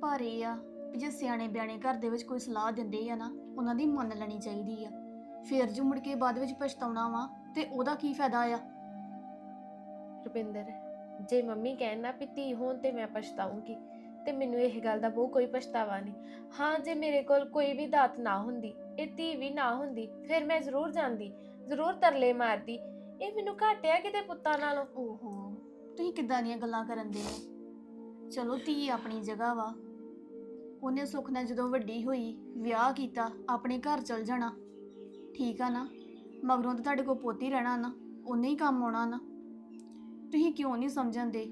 ਪਰ ਇਹ ਆ ਵੀ ਜੇ ਸਿਆਣੇ ਬਿਆਣੇ ਘਰ ਦੇ ਵਿੱਚ ਕੋਈ ਸਲਾਹ ਦਿੰਦੇ ਆ ਨਾ ਉਹਨਾਂ ਦੀ ਮੰਨ ਲੈਣੀ ਚਾਹੀਦੀ ਆ। ਫਿਰ ਜੋ ਮੁੜ ਕੇ ਬਾਅਦ ਵਿੱਚ ਪਛਤਾਉਣਾ ਵਾ ਤੇ ਉਹਦਾ ਕੀ ਫਾਇਦਾ ਆ? ਰੁਪਿੰਦਰ ਜੇ ਮੰਮੀ ਕਹਿਣ ਨਾ ਵੀ ਧੀ ਹੋਣ ਤੇ ਮੈਂ ਪਛਤਾਉਂਗੀ, ਤੇ ਮੈਨੂੰ ਇਹ ਗੱਲ ਦਾ ਬਹੁਤ ਕੋਈ ਪਛਤਾਵਾ ਨਹੀਂ। ਹਾਂ, ਜੇ ਮੇਰੇ ਕੋਲ ਕੋਈ ਵੀ ਦਾਤ ਨਾ ਹੁੰਦੀ, ਇਹ ਧੀ ਵੀ ਨਾ ਹੁੰਦੀ, ਫਿਰ ਮੈਂ ਜ਼ਰੂਰ ਜਾਂਦੀ, ਜ਼ਰੂਰ ਤਰਲੇ ਮਾਰਦੀ। ਇਹ ਮੈਨੂੰ ਘਾਟਿਆ ਕਿਤੇ ਪੁੱਤਾਂ ਨਾਲੋਂ? ਓਹੋ, ਤੁਸੀਂ ਕਿੱਦਾਂ ਦੀਆਂ ਗੱਲਾਂ ਕਰਨ ਦੇ ਹੋ? ਚਲੋ ਧੀ ਆਪਣੀ ਜਗ੍ਹਾ ਵਾ। ਉਹਨੇ ਸੁੱਖ ਨਾਲ ਜਦੋਂ ਵੱਡੀ ਹੋਈ, ਵਿਆਹ ਕੀਤਾ, ਆਪਣੇ ਘਰ ਚਲ ਜਾਣਾ। ਠੀਕ ਆ ਨਾ? ਮਗਰੋਂ ਤਾਂ ਤੁਹਾਡੇ ਕੋਲ ਪੋਤੀ ਰਹਿਣਾ ਨਾ, ਉਹਨੇ ਹੀ ਕੰਮ ਆਉਣਾ ਨਾ। ਤੁਸੀਂ ਕਿਉਂ ਨਹੀਂ ਸਮਝਣ ਦੇ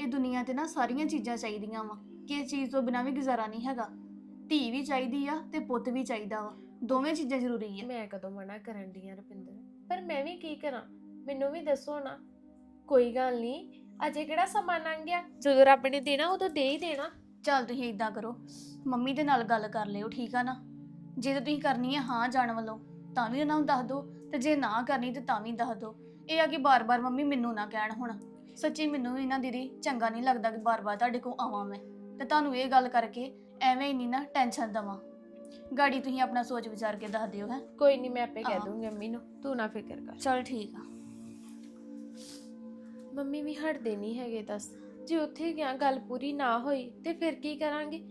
ਇਹ ਦੁਨੀਆ ਤੇ ਨਾ ਸਾਰੀਆਂ ਚੀਜ਼ਾਂ ਚਾਹੀਦੀਆਂ ਵਾ। ਕਿਸੇ ਚੀਜ਼ ਤੋਂ ਬਿਨਾਂ ਵੀ ਗੁਜ਼ਾਰਾ ਨਹੀਂ ਹੈਗਾ। ਧੀ ਵੀ ਚਾਹੀਦੀ ਆ ਤੇ ਪੁੱਤ ਵੀ ਚਾਹੀਦਾ ਵਾ। ਦੋਵੇਂ ਚੀਜ਼ਾਂ ਜ਼ਰੂਰੀ ਆ। ਮੈਂ ਕਦੋਂ ਮਨਾ ਕਰਨ ਦੀ ਆ ਰੁਪਿੰਦਰ? ਪਰ ਮੈਂ ਵੀ ਕੀ ਕਰਾਂ? ਮੈਨੂੰ ਵੀ ਦੱਸੋ ਨਾ। ਕੋਈ ਗੱਲ ਨਹੀਂ। ਅਜੇ ਕਿਹੜਾ ਸਮਾਂ ਲੰਘ ਗਿਆ? ਜਦੋਂ ਰੱਬ ਨੇ ਦੇਣਾ ਉਦੋਂ ਦੇ ਹੀ ਦੇਣਾ। ਚੱਲ ਤੁਸੀਂ ਇਦਾਂ ਕਰੋ। ਮੰਮੀ ਦੇ ਨਾਲ ਗੱਲ ਕਰ ਲਿਓ ਠੀਕ ਆ ਨਾ? ਜੇ ਤਾਂ ਤੁਸੀਂ ਕਰਨੀ ਹੈ ਹਾਂ ਜਾਣ ਵੱਲੋਂ ਤਾਂ ਵੀ ਉਹਨਾਂ ਨੂੰ ਦੱਸ ਦਿਓ। ਤੇ ਜੇ ਨਾ ਕਰਨੀ ਤੇ ਤਾਂ ਵੀ ਦੱਸ ਦਿਓ। ਇਹ ਆ ਕਿ ਬਾਰ-ਬਾਰ ਮੰਮੀ ਮੈਨੂੰ ਨਾ ਕਹਿਣ ਹੁਣ। ਸੱਚੀ ਮੈਨੂੰ ਵੀ ਨਾ ਦੀਦੀ ਚੰਗਾ ਨਹੀਂ ਲੱਗਦਾ ਕਿ ਬਾਰ-ਬਾਰ ਤੁਹਾਡੇ ਕੋਲ ਆਵਾਂ ਮੈਂ। ਤੇ ਤੁਹਾਨੂੰ ਇਹ ਗੱਲ ਕਰਕੇ ਐਵੇਂ ਹੀ ਨਹੀਂ ਨਾ ਟੈਨਸ਼ਨ ਦਵਾਂ। ਗਾੜੀ ਤੁਸੀਂ ਆਪਣਾ ਸੋਚ ਵਿਚਾਰ ਕੇ ਦੱਸ ਦਿਓ ਹੈ? ਕੋਈ ਨਹੀਂ ਮੈਂ ਆਪੇ ਕਹਿ ਹਾਂ। ਦੂੰਗੀ ਅੰਮੀ ਨੂੰ। ਤੂੰ ਨਾ ਫਿਕਰ ਕਰ। ਚਲ ਠੀਕ ਆ। ਮੰਮੀ ਵੀ ਹਟਦੇ ਨਹੀਂ ਹੈਗੇ ਦੱਸ। ਜੇ ਉੱਥੇ ਗਿਆ ਗੱਲ ਪੂਰੀ ਨਾ ਹੋਈ ਤੇ ਫਿਰ ਕੀ ਕਰਾਂਗੇ?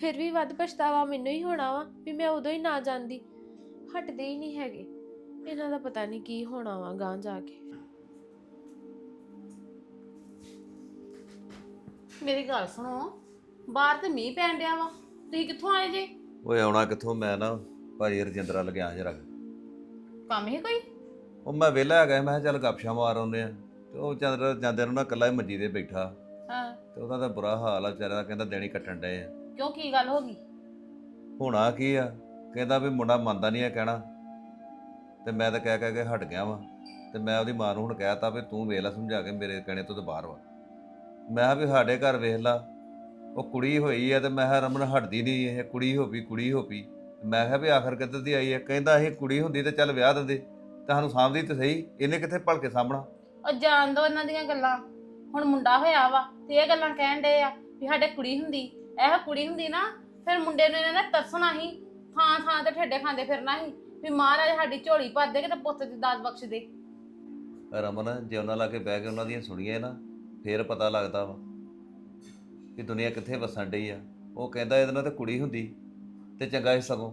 ਫਿਰ ਵੀ ਵੱਧ ਪਛਤਾਵਾ ਮੈਨੂੰ ਹੀ ਹੋਣਾ ਵਾ ਵੀ ਮੈਂ ਉਦੋਂ ਹੀ ਨਾ ਜਾਂਦੀ। ਹਟਦੇ ਹੀ ਨਹੀਂ ਹੈਗੇ। ਇਹਨਾਂ ਦਾ ਪਤਾ ਨਹੀਂ ਕੀ ਹੋਣਾ ਵਾ ਗਾਂ ਜਾ ਕੇ। ਮੇਰੀ ਗੱਲ ਸੁਣੋ ਬਾਹਰ ਤੇ ਮੀਂਹ ਪੈਣ ਡਿਆ ਵਾ। ਤੁਸੀਂ ਕਿੱਥੋਂ ਆਏ ਜੇ? ਓਏ ਆਉਣਾ ਕਿੱਥੋਂ? ਮੈਂ ਨਾ ਭਾਈ ਰਜਿੰਦਰਾ ਲਗਿਆ ਜਰਾ ਕੰਮ ਹੀ ਕੋਈ? ਉਹ ਮੈਂ ਵਿਹਲਾ ਹੈਗਾ ਮੈਂ ਕਿਹਾ ਚੱਲ ਗੱਪਸ਼ਾ ਮਾਰ ਆਉਂਦੇ ਆ ਤੇ ਉਹ ਚੰਦਰ ਜਾਂਦੇ ਨੂੰ ਨਾ ਇਕੱਲਾ ਹੀ ਮੰਜੀ ਤੇ ਬੈਠਾ। ਹਾਂ। ਤੇ ਉਹਦਾ ਤਾਂ ਬੁਰਾ ਹਾਲ ਆ ਵਿਚਾਰਾ ਦਾ ਕਹਿੰਦਾ ਦੇਣੀ ਕੱਟਣ ਡਏ ਆ। ਕਿਉਂ ਕੀ ਗੱਲ ਹੋ ਗਈ? ਹੋਣਾ ਕੀ ਆ? ਕਹਿੰਦਾ ਵੀ ਮੁੰਡਾ ਮੰਨਦਾ ਨਹੀਂ ਆ ਕਹਿਣਾ। ਤੇ ਮੈਂ ਤਾਂ ਕਹਿ ਕਹਿ ਕੇ ਹਟ ਗਿਆ ਵਾਂ। ਤੇ ਮੈਂ ਉਹਦੀ ਮਾਂ ਨੂੰ ਹੁਣ ਕਹਿਤਾ ਵੀ ਤੂੰ ਵੇਖ ਲੈ, ਸਮਝਾ ਕੇ ਮੇਰੇ ਕਹਿਣੇ ਤੋਂ ਤਾਂ ਬਾਹਰ ਵਾ। ਮੈਂ ਕਿਹਾ ਵੀ ਸਾਡੇ ਘਰ ਵੇਖ ਲਾ, ਉਹ ਕੁੜੀ ਹੋਈ ਆ ਤੇ ਮੈਂ ਕਿਹਾ ਰਮਨ ਹਟਦੀ ਨਹੀਂ, ਇਹ ਕੁੜੀ ਹੋਪੀ ਕੁੜੀ ਹੋਪੀ ਮੈਂ ਕਿਹਾ ਵੀ ਆਖਰ ਕਿੱਧਰ ਦੀ ਆਈ ਹੈ ਕਹਿੰਦਾ ਇਹ ਕੁੜੀ ਹੁੰਦੀ ਤੇ ਚੱਲ ਵਿਆਹ ਦਿੰਦੇ। ਤੁਹਾਨੂੰ ਸਾਂਭਦੀ ਤੇ ਸਹੀ, ਇਹਨੇ ਕਿੱਥੇ ਭਲਕੇ ਸਾਂਭਣਾ? ਉਹ ਜਾਣ ਦੋ ਇਹਨਾਂ ਦੀਆਂ ਗੱਲਾਂ। ਹੁਣ ਮੁੰਡਾ ਹੋਇਆ ਵਾ ਤੇ ਇਹ ਗੱਲਾਂ ਕਹਿਣ ਡੇ ਆ ਵੀ ਸਾਡੇ ਕੁੜੀ ਹੁੰਦੀ, ਇਹ ਕੁੜੀ ਹੁੰਦੀ ਨਾ, ਫਿਰ ਮੁੰਡੇ ਨੂੰ ਇਹਨਾਂ ਨੇ ਤਰਸਣਾ ਹੀ ਥਾਂ ਥਾਂ ਤੇ ਠੇਡੇ ਖਾਂਦੇ ਫਿਰਨਾ ਸੀ ਵੀ ਮਹਾਰਾਜ ਸਾਡੀ ਝੋਲੀ ਭਰ ਦੇ ਕਿ ਤੇ ਪੁੱਤ ਦੀ ਦਾਤ ਬਖਸ਼ ਦੇ। ਰਮਨ, ਜੇ ਉਹਨਾਂ ਲਾ ਕੇ ਬਹਿ ਕੇ ਉਹਨਾਂ ਦੀਆਂ ਸੁਣੀਏ ਨਾ, ਫੇਰ ਪਤਾ ਲੱਗਦਾ ਵਾ ਕਿ ਦੁਨੀਆ ਕਿੱਥੇ ਵਸਣ ਡਈ ਆ। ਉਹ ਕਹਿੰਦਾ ਇਹਦੇ ਨਾਲ ਤਾਂ ਕੁੜੀ ਹੁੰਦੀ ਤੇ ਚੰਗਾ ਹੀ ਸਗੋਂ।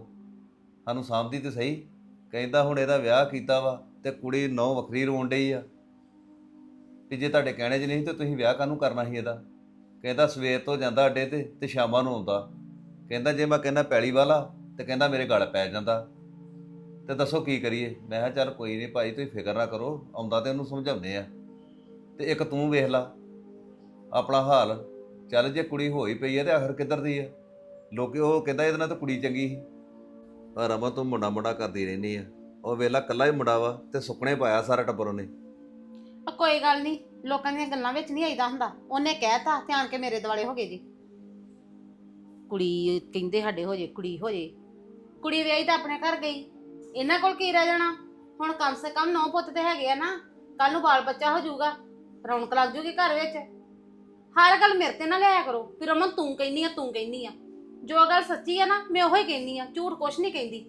ਸਾਨੂੰ ਸਾਂਭਦੀ ਤੇ ਸਹੀ। ਕਹਿੰਦਾ ਹੁਣ ਇਹਦਾ ਵਿਆਹ ਕੀਤਾ ਵਾ ਤੇ ਕੁੜੀ ਨੌ ਵੱਖਰੀ ਰੋਣ ਡਈ ਆ। ਵੀ ਜੇ ਤੁਹਾਡੇ ਕਹਿਣੇ 'ਚ ਨਹੀਂ ਤੇ ਤੁਸੀਂ ਵਿਆਹ ਕਾਹਨੂੰ ਕਰਨਾ ਸੀ ਇਹਦਾ? ਕਹਿੰਦਾ ਸਵੇਰ ਤੋਂ ਜਾਂਦਾ ਅੱਡੇ ਤੇ ਤੇ ਸ਼ਾਮਾਂ ਨੂੰ ਆਉਂਦਾ। ਕਹਿੰਦਾ ਜੇ ਮੈਂ ਕਹਿੰਦਾ ਪੈਲੀ ਵਾਲਾ ਤੇ ਕਹਿੰਦਾ ਮੇਰੇ ਗਲ ਪੈ ਜਾਂਦਾ। ਤੇ ਦੱਸੋ ਕੀ ਕਰੀਏ? ਮੈਂ ਕਿਹਾ, ਚੱਲ ਕੋਈ ਨਹੀਂ ਭਾਈ, ਤੁਸੀਂ ਫਿਕਰ ਨਾ ਕਰੋ। ਆਉਂਦਾ ਤੇ ਉਹਨੂੰ ਸਮਝਾਉਂਦੇ ਆ। ਤੇ ਇੱਕ ਤੂੰ ਵੇਖ ਲਾ। ਆਪਣਾ ਹਾਲ। ਚੱਲ ਜੇ ਕੁੜੀ ਹੋਈ ਪਈ ਆ ਤੇ ਆਖਰ ਕਿੱਧਰ ਦੀ ਆ? ਲੋਕੀ ਉਹ ਕਹਿੰਦਾ ਇਹਦੇ ਨਾਲ ਤਾਂ ਕੁੜੀ ਚੰਗੀ ਸੀ। ਪਰ ਰਮਨ ਤੂੰ ਮੁੰਡਾ ਮੁੰਡਾ ਕਰਦੀ ਰਹਿੰਦੀ ਆ। ਉਹ ਵੇਲਾ ਕੱਲਾ ਹੀ ਮੁੰਡਾ ਵਾ ਤੇ ਸੁੱਕਣੇ ਪਾਇਆ ਸਾਰਾ ਟੱਬਰ ਉਹਨੇ। ਆ ਕੋਈ ਗੱਲ ਨਹੀਂ ਲੋਕਾਂ ਦੀਆਂ ਗੱਲਾਂ ਵਿੱਚ ਨਹੀਂ ਆਈਦਾ ਹੁੰਦਾ। ਉਹਨੇ ਕਹਿਤਾ, ਧਿਆਨ ਕੇ ਮੇਰੇ ਦੁਆਲੇ ਹੋ ਗਏ ਜੀ। ਕੁੜੀ ਕਹਿੰਦੇ ਸਾਡੇ ਹੋ ਜੇ, ਕੁੜੀ ਹੋ ਜੇ। ਕੁੜੀ ਵਿਆਹੀ ਤਾਂ ਆਪਣੇ ਘਰ ਗਈ। ਇਹਨਾਂ ਕੋਲ ਕੀ ਰਹਿ ਜਾਣਾ? ਹੁਣ ਕਮ ਸੇ ਕਮ ਨੌ ਪੁੱਤ ਤੇ ਹੈਗੇ ਆ ਨਾ ਕੱਲ ਨੂੰ ਬਾਲ ਬੱਚਾ ਹੋ ਜਾਊਗਾ। ਰੌਣਕ ਲੱਗ ਜੂਗੀ ਘਰ ਵਿੱਚ। ਹਰ ਗੱਲ ਮੇਰੇ ਤੇ ਨਾ ਲਿਆਇਆ ਕਰੋ। ਫਿਰ ਰਮਨ ਤੂੰ ਕਹਿੰਨੀ ਆ, ਤੂੰ ਕਹਿੰਨੀ ਆ। ਜੋ ਗੱਲ ਸੱਚੀ ਆ ਨਾ, ਮੈਂ ਉਹੀ ਕਹਿੰਨੀ ਆ, ਝੂਠ ਕੁਛ ਨਹੀਂ ਕਹਿੰਦੀ।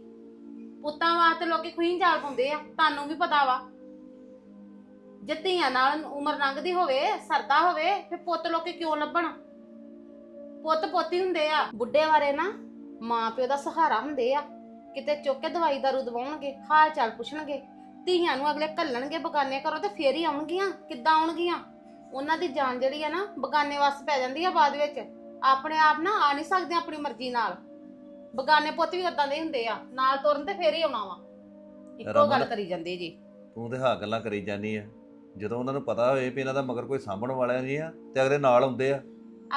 ਪੁੱਤਾਂ ਵਾਸਤੇ ਲੋਕੀ ਖੂਹੀਂ ਜਾਲ ਪਾਉਂਦੇ ਆ, ਤੁਹਾਨੂੰ ਵੀ ਪਤਾ ਵਾ। ਜੇ ਧੀਆਂ ਨਾਲ ਉਮਰ ਲੰਘਦੀ ਹੋਵੇ, ਸਰਦਾ ਹੋਵੇ, ਫਿਰ ਪੁੱਤ ਲੋਕੀ ਕਿਉਂ ਲੱਭਣ? ਪੁੱਤ ਪੋਤੀ ਹੁੰਦੇ ਆ। ਬੁੱਢੇ ਬਾਰੇ ਨਾ ਮਾਂ ਪਿਓ ਦਾ ਸਹਾਰਾ ਹੁੰਦੇ ਆ। ਕਿਤੇ ਚੁੱਕ ਕੇ ਦਵਾਈ ਦਾਰੂ ਦਵਾਉਣਗੇ ਹਾਲ ਚਾਲ ਪੁੱਛਣਗੇ। ਧੀਆਂ ਨੂੰ ਅਗਲੇ ਘੱਲਣਗੇ ਬਗਾਨੇ ਘਰੋਂ ਤੇ ਫੇਰ ਹੀ ਆਉਣਗੀਆਂ ਕਿੱਦਾਂ ਆਉਣਗੀਆਂ? ਉਹਨਾਂ ਦੀ ਜਾਨ ਜਿਹੜੀ ਆ ਨਾ ਬਗਾਨੇ ਵਾਸਤੇ ਪੈ ਜਾਂਦੀ ਆ ਬਾਅਦ ਵਿੱਚ। ਆਪਣੇ ਆਪ ਨਾ ਆ ਨਹੀਂ ਸਕਦੇ ਆਪਣੀ ਮਰਜ਼ੀ ਨਾਲ। ਬਗਾਨੇ ਪੁੱਤ ਵੀ ਉਦਾਂ ਦੇ ਹੁੰਦੇ ਆ ਨਾਲ ਤੁਰਨ ਤੇ ਫੇਰ ਹੀ ਆਉਣਾ ਵਾ। ਇੱਕੋ ਗੱਲ ਰਮਨ- ਕਰੀ ਜਾਂਦੇ ਜੀ। ਤੂੰ ਤੇ ਹਾਂ ਗੱਲਾਂ ਕਰੀ ਜਾਨੀ ਆ। ਜਦੋਂ ਉਹਨਾਂ ਨੂੰ ਪਤਾ ਹੋਵੇ ਵੀ ਇਹਨਾਂ ਦਾ ਮਗਰ ਕੋਈ ਸਾਂਭਣ ਵਾਲਾ ਨਹੀਂ ਆ ਤੇ ਅਗਲੇ ਨਾਲ ਆਉਂਦੇ ਆ।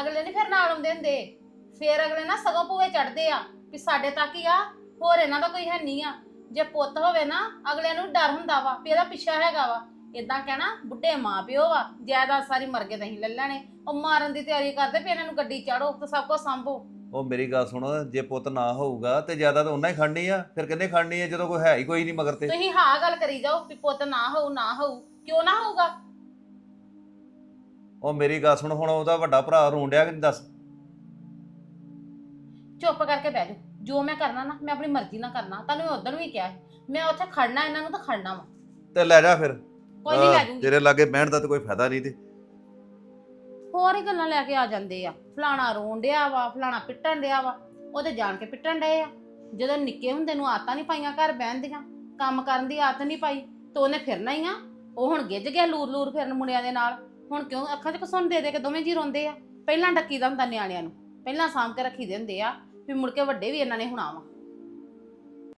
ਅਗਲੇ ਨਹੀਂ ਫਿਰ ਨਾਲ ਆਉਂਦੇ ਹੁੰਦੇ। ਫਿਰ ਅਗਲੇ ਨਾ ਸਗੋਂ ਭੂਏ ਚੜਦੇ ਆ ਵੀ ਸਾਡੇ ਤੱਕ ਹੀ ਆ ਹੋਰ ਇਹਨਾਂ ਦਾ ਕੋਈ ਹੈ ਨਹੀਂ ਆ। ਜੇ ਪੁੱਤ ਹੋਵੇ ਨਾ ਅਗਲੇ ਨੂੰ ਡਰ ਹੁੰਦਾ ਵਾ ਵੀ ਇਹਦਾ ਪਿੱਛਾ ਹੈਗਾ ਵਾ। ਇਦਾਂ ਕਹਿਣਾ ਬੁੱਢੇ ਮਾਂ ਪਿਓ ਵਾ ਜਾਇਦਾਦ ਸਾਰੀ ਮਰ ਗਏ ਨਹੀਂ ਲੈ ਲੈਣੇ। ਉਹ ਮਾਰਨ ਦੀ ਤਿਆਰੀ ਕਰਦੇ ਵੀ ਇਹਨਾਂ ਨੂੰ ਗੱਡੀ ਚਾੜੋ ਤੇ ਸਭ ਕੁਝ ਸੰਭੋ। ਉਹ ਮੇਰੀ ਗੱਲ ਸੁਣ ਜੇ ਪੁੱਤ ਨਾ ਹੋਊਗਾ ਤੇ ਜ਼ਿਆਦਾ ਤਾਂ ਉਹਨਾਂ ਹੀ ਖੜਨੀ ਆ ਫਿਰ ਕਿੰਨੇ ਖੜਨੀ ਆ ਜਦੋਂ ਕੋਈ ਹੈ ਹੀ ਕੋਈ ਨਹੀਂ ਮਗਰ ਤੇ। ਤੁਸੀਂ ਹਾਂ ਗੱਲ ਕਰੀ ਜਾਓ ਵੀ ਪੁੱਤ ਨਾ ਹੋਊ ਨਾ ਹੋਊ ਕਿਉਂ ਨਾ ਹੋਊਗਾ? ਉਹ ਮੇਰੀ ਗੱਲ ਸੁਣ ਹੁਣ ਉਹਦਾ ਵੱਡਾ ਭਰਾ ਰੋਣ ਡਿਆ ਕਿ ਨਹੀਂ ਦੱਸ? ਚੁੱਪ ਕਰਕੇ ਬਹਿ ਜਾਓ। ਜੋ ਮੈਂ ਕਰਨਾ ਨਾ ਮੈਂ ਆਪਣੀ ਮਰਜ਼ੀ ਨਾਲ ਕਰਨਾ। ਤੁਹਾਨੂੰ ਮੈਂ ਉਦੋਂ ਵੀ ਕਿਹਾ ਸੀ ਮੈਂ ਉੱਥੇ ਖੜਨਾ ਇਹਨਾਂ ਨੂੰ ਤਾਂ ਖੜਨਾ ਵਾ। ਤੇ ਲੈ ਜਾ ਫਿਰ। ਕੋਈ ਨਹੀਂ ਲੈ ਆਹ, ਜੂੰਗੀ ਤੇਰੇ ਲਾਗੇ ਬਹਿਣ ਦਾ ਤਾਂ ਕੋਈ ਫਾਇਦਾ ਨਹੀਂ ਤੇ। ਹੋਰ ਹੀ ਗੱਲਾਂ ਲੈ ਕੇ ਆ ਜਾਂਦੇ ਆ। ਫਲਾਣਾ ਰੋਣ ਡਿਆ ਵਾ ਫਲਾਣਾ ਪਿੱਟਣ ਡਿਆ ਵਾ। ਉਹ ਤੇ ਜਾਣ ਕੇ ਪਿੱਟਣ ਡਏ ਆ। ਜਦੋਂ ਨਿੱਕੇ ਹੁੰਦੇ ਨੂੰ ਆਦਤਾਂ ਨਹੀਂ ਪਾਈਆਂ ਘਰ ਬਹਿਣ ਦੀਆਂ ਕੰਮ ਕਰਨ ਦੀ ਆਦਤ ਨਹੀਂ ਪਾਈ ਤੇ ਉਹਨੇ ਫਿਰਨਾ ਹੀ ਆ। ਉਹ ਹੁਣ ਗਿੱਜ ਗਿਆ ਲੂਰ ਲੂਰ ਫਿਰਨ ਮੁੰਡਿਆਂ ਦੇ ਨਾਲ। ਹੁਣ ਕਿਉਂ ਅੱਖਾਂ 'ਚ ਕਸੁੰਨ ਦੇ ਦੇ ਕੇ ਦੋਵੇਂ ਜੀ ਰੋਂਦੇ ਆ? ਪਹਿਲਾਂ ਡੱਕੀ ਦਾ ਹੁੰਦਾ ਨਿਆਣਿਆਂ ਨੂੰ। ਪਹਿਲਾਂ ਸਾਂਭ ਕੇ ਰੱਖੀ ਦੇ ਹੁੰਦੇ ਆ। ਵੀ ਮੁੜ ਕੇ ਵੱਡੇ ਵੀ ਇਹਨਾਂ ਨੇ ਹੋਣਾ ਵਾ।